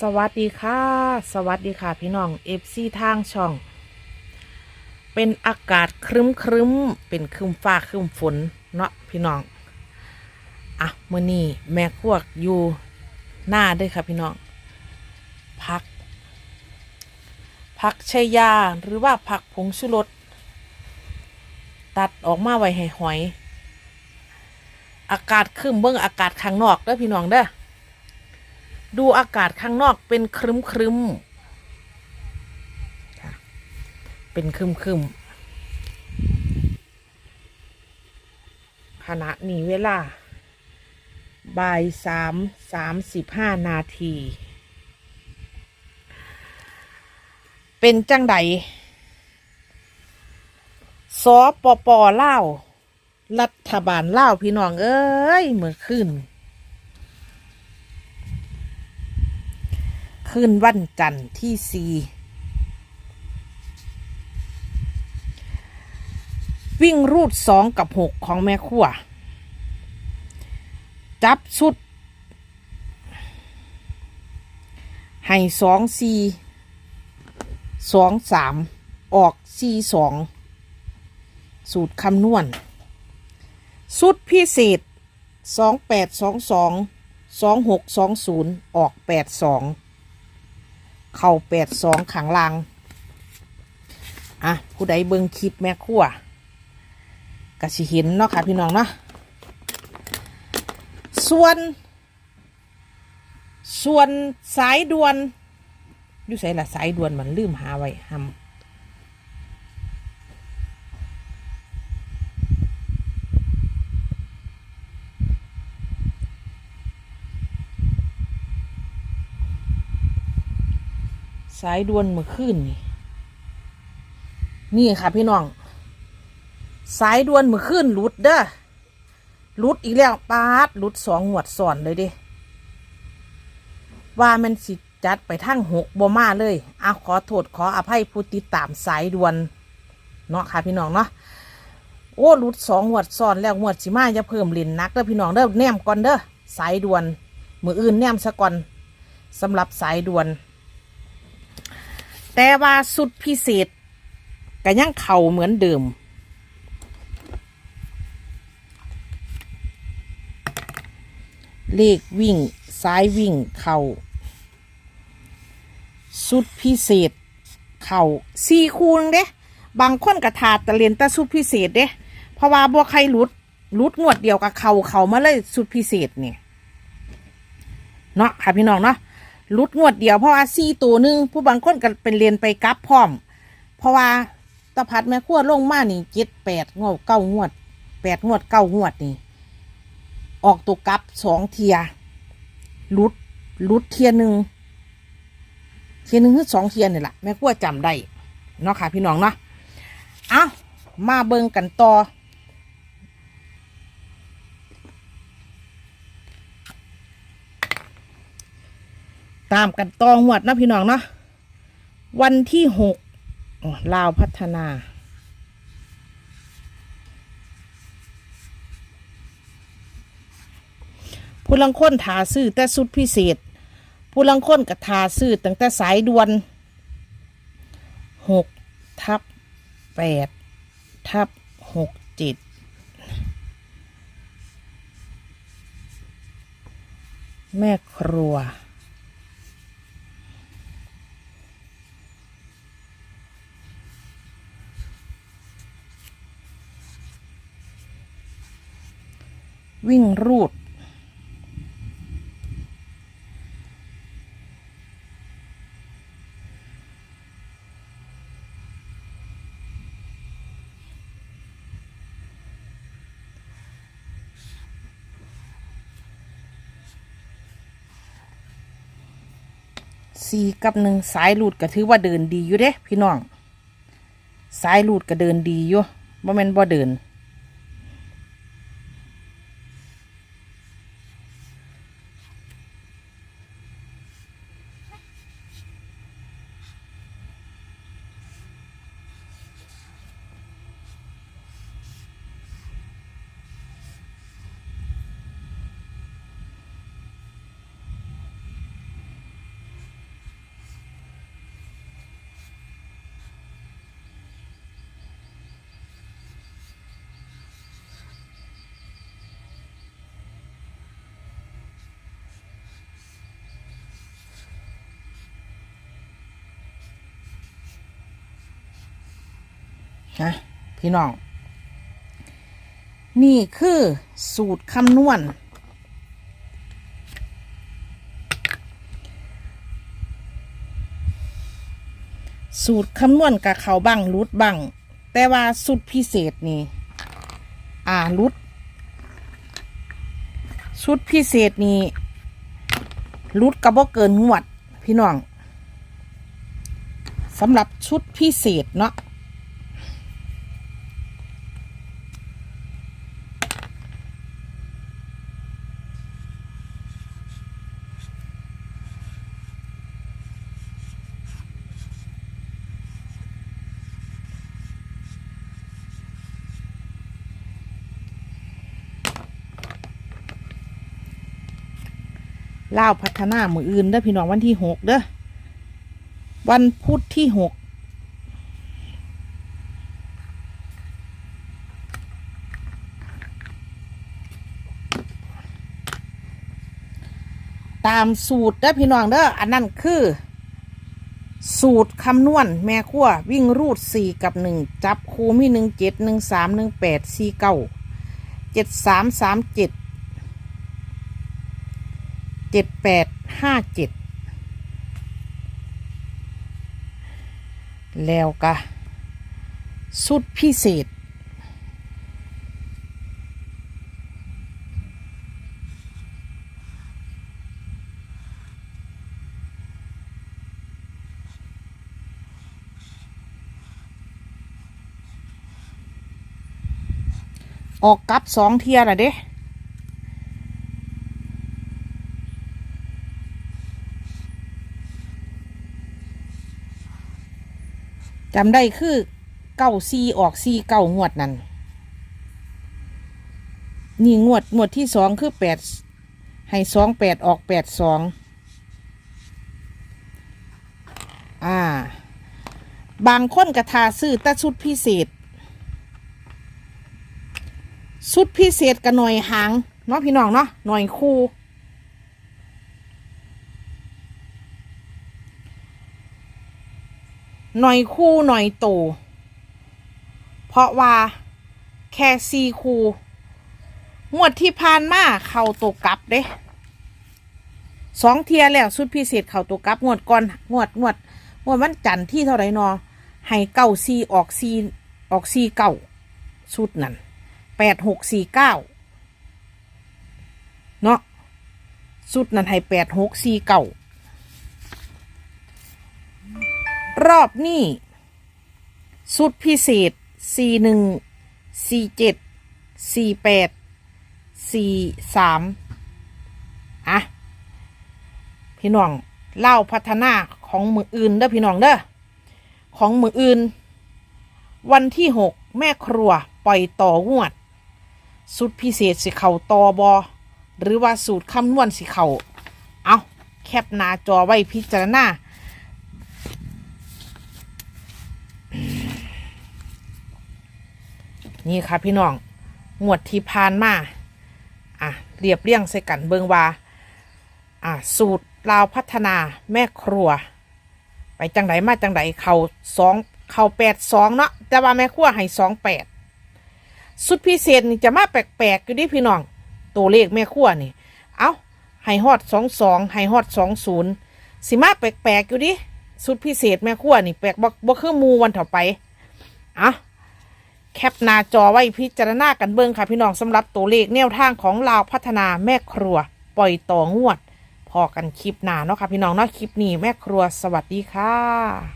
สวัสดีค่ะ สวัสดีค่ะพี่น้องเอฟซีทางช่อง เป็นอากาศครึ้มครึ้มเป็นครึ้มฟ้าครึ้มฝนเนาะพี่น้อง อะมื่อนี้แม่ครัวอยู่หน้าด้วยค่ะพี่น้อง พักผักชายาหรือว่าผักผงชูรสตัดออกมาไว้ให้หอย อากาศครึ้มเบิ่งอากาศข้างนอกเด้อพี่น้องเด้อ ดูอากาศข้างนอกเป็นครึ้มครึมๆค่ะเป็นครึมครึมๆขณะนี้เวลา บ่ายสามสามสิบห้านาที เป็นจังใดสปปเล่าวรัฐบาลเล่าวพี่น้อง เอ้ยเมื่อคืน คืนวันจันทร์ที่สี่วิ่งรูดสองกับหกของแม่ขั้วจับชุด ให้สองสี่สองสามออกสี่สองสูตรคำนวณสุดพิเศษสองแปดสองสองสองหกสองศูนย์ออกแปดสอง เข่าแปดสองขังลัง อะ ผู้ใดเบิ่งคลิปแม่ขั้วกะสิเห็นเนาะค่ะพี่น้องเนาะ ส่วน ส่วนสายด่วน อยู่ใส่ละสายด่วนมันลืมหาไว้หำ สายด่วนเมื่อคืนนี่นี่ค่ะพี่น้อง สายด่วนเมื่อคืนหลุดเด้อหลุดอีกแล้วปาดหลุดสองหวดสอนเลยเดิว่ามันสิจัดไปทั้งหกบมาเลยอะขอโทษขออภัยผู้ติดตามสายด่วนเนาะค่ะพี่น้องเนาะโอ้หลุดสองหวดซ้อนแล้วหวดสิมาจะเพิ่มเล่นนักเด้อพี่น้องเด้อแนมก่อนเด้อสายด่วนมืออื่นแนมซะก่อนสำหรับสายด่วน แต่ว่าสุดพิเศษก็ยังเข่าเหมือนเดิม เลขวิ่งซ้ายวิ่งเข่าสุดพิเศษ เข่าสี่คูนเด้ บางคนกระถาตะเลียนต่สุดพิเศษเด้เพราะว่าบัวใครลุดลุดงวดเดียวกับเข่าเข่ามาเลยสุดพิเศษเนี่ยเนาะค่ะพี่น้องเนาะ ลุดงวดเดียวเพราะว่าสี่ตัวหนึงผู้บางคนก็เป็นเรียนไปกลับพร้อม เพราะว่าตะพัดแม่ขั้วลงมานี่เจ็ดแปดงวดเก้างวดแปดงวดเก้างวดนี่ ออกตัวกลับสองเทียลุดลุดเทียหนึ่งเทียหนึ่งคือสองเทียนี่แหละแม่ขั้วจำได้เนาะค่ะพี่น้องเนาะเอามาเบิ่งกันต่อ ตามกันต่อหวดนะพี่น้องเนาะวันที่หกลาวพัฒนาผู้ลังค้นถาซื้อแต่สุดพิเศษ ผู้ลังค้นกับทาซื้อตั้งแต่สายด่วนหกทับแปดทับหกเจ็ดแม่ครัว วิ่งรูด สี่กับหนึ่งสายหลุดก็ถือว่าเดินดีอยู่เด้ พี่น้อง สายหลุดก็เดินดีอยู่บ่แม่นบ่เดิน นะพี่น้อง นี่คือสูตรคำนวณ สูตรคำนวณกับเขาบังรุดบังแต่ว่าสูตรพิเศษนี่ อ่ารุดสูตรพิเศษนี่รุดกระบอกเกินงวด พี่น้องสำหรับชุดพิเศษเนาะ เล่าพัฒนามืออื่นเด้อพี่น้องวันที่หกเด้อวันพุธที่หกตามสูตรเด้อพี่น้องเด้ออันนั้นคือ สูตรคำนวณแม่ขั้ววิ่งรูดสี่กับหนึ่งจับคูมีหนึ่งเจ็ดหนึ่งสามหนึ่งแปดสี่เก้าเจ็ดสามสามเจ็ด เจ็ดแปดห้าเจ็ดแล้วก็สุดพิเศษ ออกกับสองเทียละเด้ จำได้คือเก้าซีออกซีเก้างวดนั่นนี่งวดงวดที่สองคือแปดให้สองแปดออกแปดสองอ่า บางคนกระทาซื้อแต่ชุดพิเศษชุดพิเศษกับหน่อยหางเนาะพี่น้องเนาะหน่อยคู่ หน่อยคู่หน่อยโต เพราะว่าแค่ซีคูงวดที่ผ่านมาเข้าตัวกลับเด้สองเทียแล้วสุดพิเศษเข้าตัวกลับงวดก่อนงวดงวดงวดวันจันทร์ที่เท่าไรนอให้เก้าซีออกซีออกซีเก้าสุดนั่นแปดหกสี่เก้าเนาะสุดนั่นให้แปดหกสี่เก้า รอบนี้สุดพิเศษสี่หนึ่งสี่เจ็ดสี่แปดสี่สามอะ พี่น้อง เล่าพัฒนาของมืออื่นเด้อพี่น้องเด้อ ของมืออื่น วันที่หกแม่ครัวปล่อยต่องวด สุดพิเศษสิเข่าตอบอ หรือว่าสูตรคำนวณสิเข่าเอาแคปหน้าจอไว้พิจารณา นี่ค่ะพี่น้องงวดที่ผ่านมาอะเรียบเรียงใส่กันเบิงว่าอะสูตรลาวพัฒนาแม่ครัว ไปจังไดมาจังไดเขาสองเขาแปดสองเนาะแต่ว่าแม่ครัวให้สองแปดสุดพิเศษนี่จะมาแปลกๆอยู่ดิพี่น้อง ตัวเลขแม่ครัวนี่ เอาให้ฮอดสองสองให้ฮอดสองศูนย์สิมาแปลกๆอยู่ดิสุดพิเศษแม่ครัวนี่แปลกบ่บ่คือมูวันต่อไปอะ แคปหน้าจอไว้พิจารณากันเบิ่งค่ะพี่น้องสำหรับตัวเลขแนวทางของลาวพัฒนาแม่ครัว ปล่อยต่องวด พอกันคลิปหน้าเนาะค่ะพี่น้องเนาะคลิปนี้แม่ครัวสวัสดีค่ะ